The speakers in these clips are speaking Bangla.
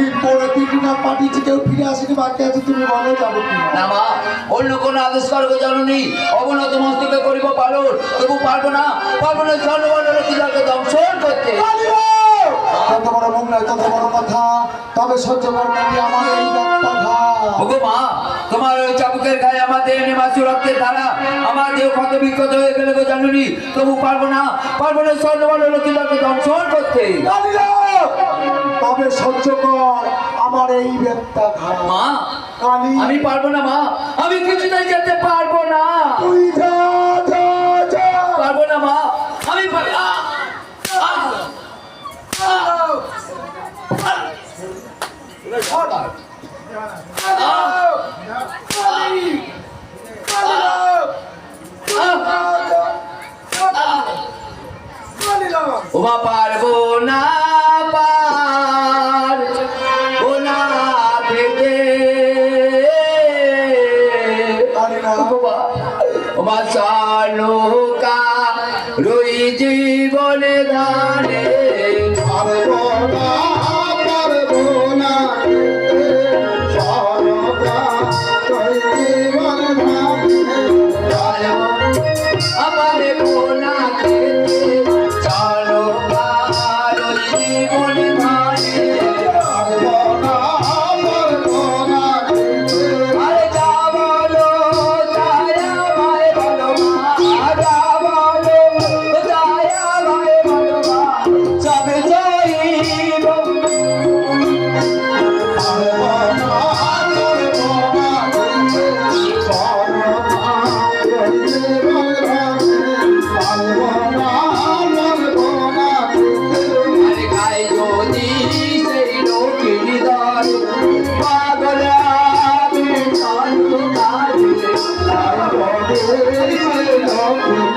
দিন পরে তিনটি পাঠিয়েছি কেউ ফিরে আসেনি বাকি আছে তুমি বলো যাব না মা অন্য কোন আদেশ করব জানুনি। অবনত মস্তকে করিব পালন তবু পারব না। পারব না স্বর্ণবর্ণ লক্ষ্মীদাকে দংশন করতে? তত বড় মুখ নয় তত বড় কথা। তবে সহ্য করবে আমার এই ব্যর্থঘাত। ওগো মা তোমার ওই চাবুকের গায়ে আমাদের নেমাসু রক্তের ধারা। আমার দেহ ক্ষত বিক্ষত হয়ে গেলে গো জানুনি তবু পারব না। পারব না স্বর্ণবর্ণ লক্ষ্মীদাকে দংশন করতে! তবে সহ্য কর আমার এই ব্যর্থঘাত। মা আমি পারব না মা। আমি কিছুতেই যেতে পারব না। তুই চালুকা রই জীবন ধারে। আমার কোনা পাগল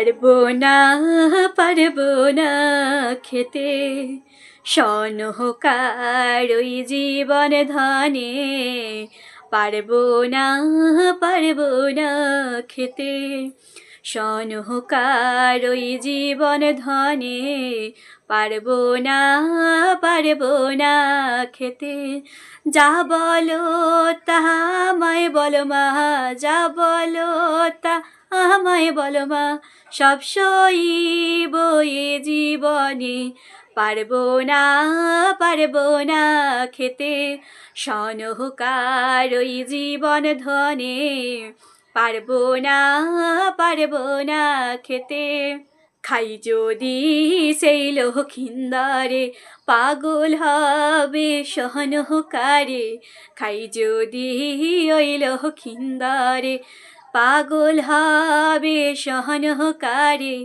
পারব না পারব না খেতে। সনহকার ওই জীবন ধনে, পারব না পারব না খেতে। সনহকার ওই জীবন ধনে, পারব না পারব না খেতে। যা বলো তা আমায় বলো মা, যা বলো তা আমায় বলো মা, সব সইব এ জীবনে। পারব না পারব না খেতে, সনহকার ওই জীবন ধনে। পারব না পারব না খেতে, খাই যদি সেই লক্ষিন্দরে পাগল হবে সহনহকারে, খাই যদি ওই লক্ষিন্দরে পাগল হবে সহনহকারে।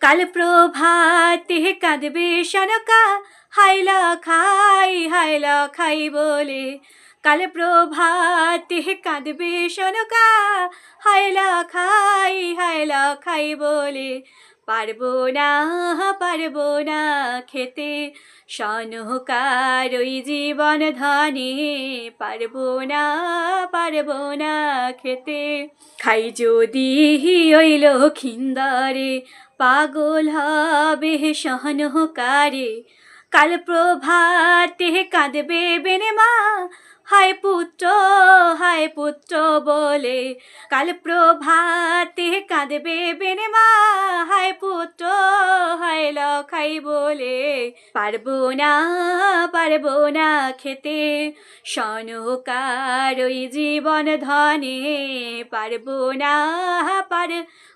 কাল প্রভাতে কাঁদবে সনকা হাইলা খাই হাইলা খাই বলে। কাল প্রভাতে কাঁদবে সনকা হাইলা খাই হাইলা খাই বলে। পারব না পারব না খেতে। সনকার ওই জীবন ধনে, পারব না পারব না খেতে। খাই যদি ওই লক্ষিন্দরে পাগল হবে সহনকারে কাল প্রভাতে কাঁদবে বেনে মা হায় পুত্র হায় পুত্র বলে কাল প্রভাতে কাঁদবে বেনে মা হায় পুত্র, হায় লখাই বলে পারব না পারব না খেতে। সনকার ওই জীবন ধনে পারব না পারব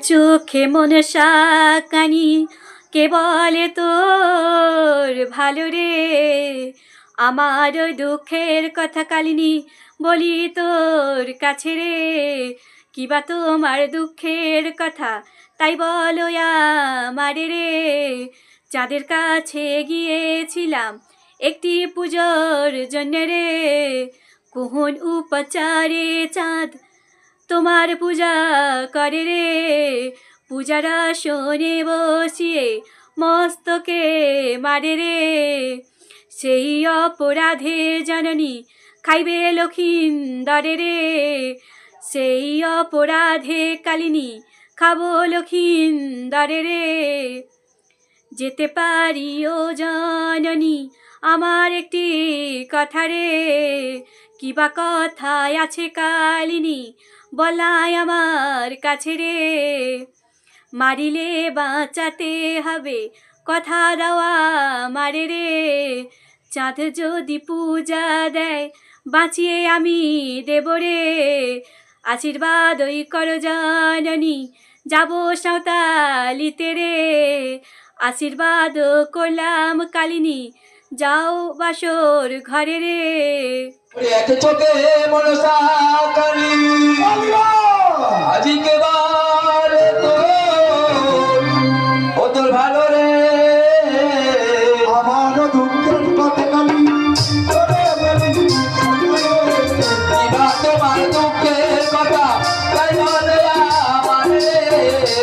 চোখে মন সাকানি কে বলে তোর ভালো রে? আমার দুঃখের কথা কালিনী, বলি তোর কাছে রে। কিবা তোমার দুঃখের কথা, তাই বলো আমারে রে। চাঁদের কাছে গিয়েছিলাম একটি পুজোর জন্য রে, কুহন উপচারে চাঁদ তোমার পূজা করে রে। পূজারা শোনে বসিয়ে মস্তকে মারে রে। সেই অপরাধে জননী খাইবে লক্ষিন্দরে রে। সেই অপরাধে কালিনী খাব লক্ষিন্দরে রে। যেতে পারি ও জননী আমার একটি কথা রে। কিবা কথায় আছে কালিনী বলাই আমার কাছে রে। মারিলে বাঁচাতে হবে, কথা দেওয়া মারে রে। চাঁদ যদি পূজা দেয়, বাঁচিয়ে আমি দেব রে। আশীর্বাদ ওই কর জননী, যাব সাঁওতালিতে রে। আশীর্বাদ করলাম কালিনী যাও বাসর ঘরে রে। এক চোখে মনসা আজিকে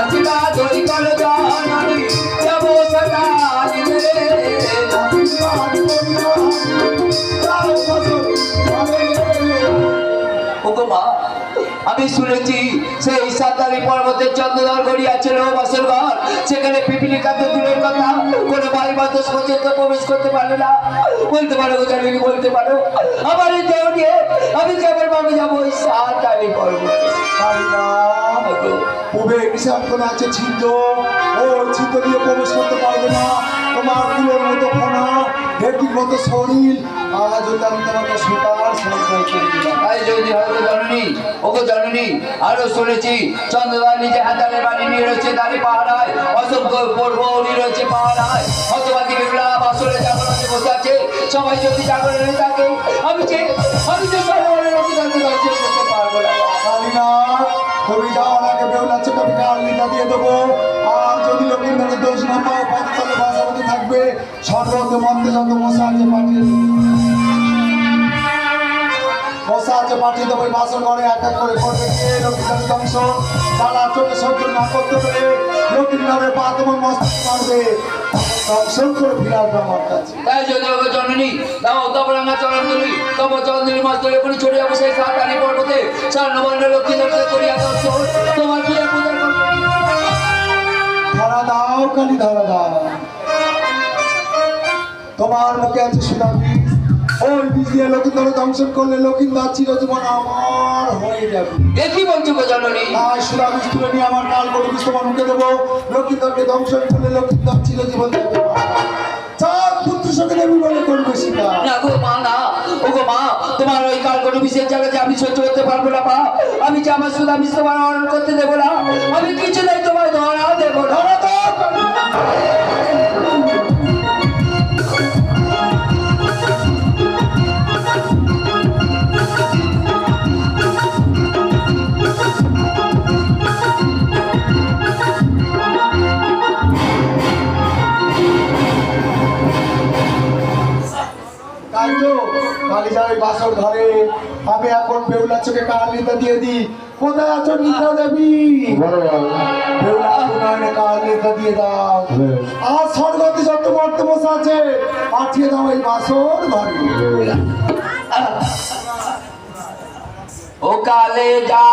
আজকা দই কল জানি যাব সদা দিলে ওগো মা আমি শুনেছি সেই সাতারি পর্বতের চন্দ্রধর গড়িয়া ছিল বাসর ঘর। সেখানে পিপিলিকা তো দূরের কথা? কোনো বাড়ি বাতাস পর্যন্ত প্রবেশ করতে পারল না। বলতে পারো জানি, বলতে পারো। আমার এই দেহ নিয়ে আমি কেবল ভাবে যাব ওই সাতারি পর্বত। পূবে কোন আছে ছিদ্র। ও ছিদ্র দিয়ে প্রবেশ করতে পারবে না। তোমার তুলোর মতো ফোনা ভেটির মতো শরীর আজ যদি আমি তোমাকে সুতার সঞ্চয় করে দিলাম তাই যদি হয়তো জননী ওগো জননী আরও শুনেছি চন্দ্রদা নিজে হাতালে বাড়ি নিয়ে রয়েছে দাঁড়ি পাহাড়ায় অসংখ্য পর্ব উনি রয়েছে পাহাড়ায় হতবাদী বিমলা বাসরে জাগরণে বসে আছে সবাই যদি জাগরণে থাকে আমি যে আমি যে সরোবরের রয়েছে তাকে দর্শন করতে পারব না কালিনা তুমি যাওয়ার আগে বেউলা চোখে কালিনা দিয়ে দেবো আর যদি লক্ষ্মীর দোষ না পাও পদতলে বাসাবতী থাকবে। সর্বত মন্ত্রে যত মশা আছে পাঠিয়ে মশা আছে পাঠিয়ে দেবো ওই বাসন ঘরে এক এক করে করবে। কে ধ্বংস। তারা চোখে সহ্য না করতে পেরে লক্ষ্মীর পা তোমার মস্ত মারবে দর্শন করে ফিরে আসবে আমার কাছে। তাই যদি ওগো জননী দাও তবরাঙ্গা চরণ তুলি তব চন্দ্রী মাস ধরে এখনই ছড়িয়ে যাব সেই সাতারি পর্বতে স্বর্ণবর্ণ লক্ষ্মী দর্শন করিয়া দর্শন তোমার প্রিয় পূজা ধরা দাও কালি ধরা দাও। তোমার মুখে আছে সুদা বীজ ওই বীজ দিয়ে লক্ষিন্দর দংশন করলে লক্ষিন্দর চিরজীবন আমার হয়ে যাবে। এ কি বলছো গো জননী? তাই সুদা বীজ তুলে নিয়ে আমার কাল করে বীজ তোমার মুখে দেবো। লক্ষিন্দরকে দংশন করলে লক্ষিন্দর চিরজীবন যাবে চার পুত্র সঙ্গে দেবী বলে করবে সীতা। না গো মা না। ও গো মা তোমার ওই কাল কোনো বিশেষ জায়গায় আমি সহ্য করতে পারব না মা। আমি যে আমার সুদা মিস তোমার অর্ডার করতে দেবো না। আমি কিছু নেই তোমার ধরা দেবো। তাই তো কালী যাবে বাসর ঘরে আমি এখন বেউলা চোখে কালিতা দিয়ে দিই কোথায় আছো নিতা দেবী? বেউলা নয়নে কালিতা দিয়ে দাও। আর স্বর্গতে যত মর্ত আছে পাঠিয়ে দাও এই বাসর ঘরে। ও কালে যা